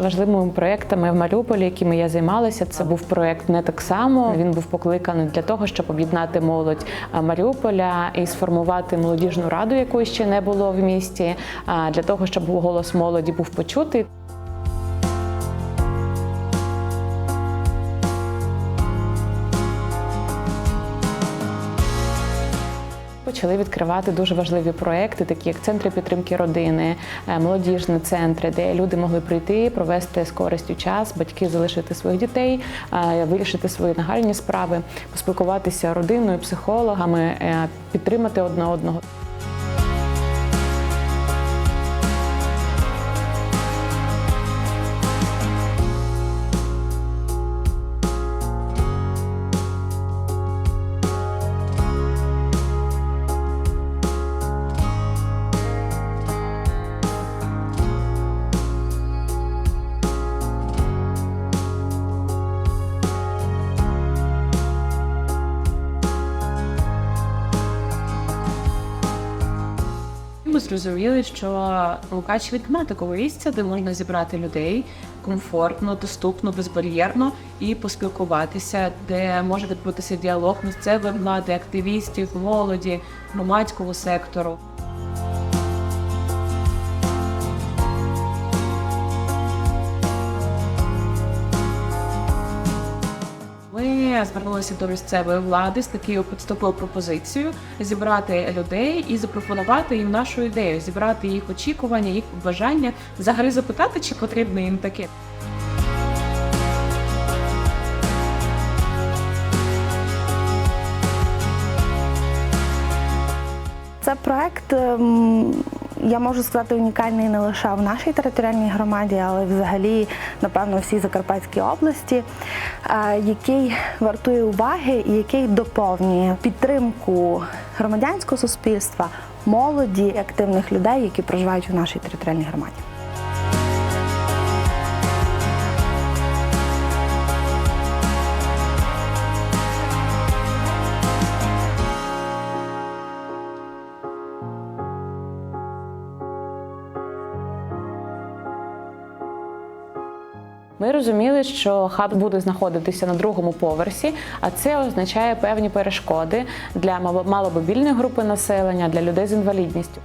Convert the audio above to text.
Важливими проектами в Маріуполі, якими я займалася, це був проект не так само. Він був покликаний для того, щоб об'єднати молодь Маріуполя і сформувати молодіжну раду, якої ще не було в місті, для того, щоб голос молоді був почутий. Почали відкривати дуже важливі проекти, такі як центри підтримки родини, е, молодіжні центри, де люди могли прийти, провести з користю час, батьки залишити своїх дітей, е, вирішити свої нагальні справи, поспілкуватися родиною, психологами, е, підтримати одне одного. Ми зрозуміли, що Лукач немає такого місця, де можна зібрати людей комфортно, доступно, безбар'єрно і поспілкуватися, де може відбутися діалог місцевої влади, активістів, молоді, громадського сектору. Ми звернулися до місцевої влади з такою підступною пропозицією зібрати людей і запропонувати їм нашу ідею, зібрати їх очікування, їх бажання, взагалі запитати, чи потрібно їм таке. Це проект, ем, я можу сказати, унікальний не лише в нашій територіальній громаді, але взагалі, напевно, всій Закарпатській області, е, який вартує уваги і який доповнює підтримку громадянського суспільства, молоді, активних людей, які проживають у нашій територіальній громаді. Ми розуміли, що хаб буде знаходитися на другому поверсі, а це означає певні перешкоди для малобобільної групи населення, для людей з інвалідністю.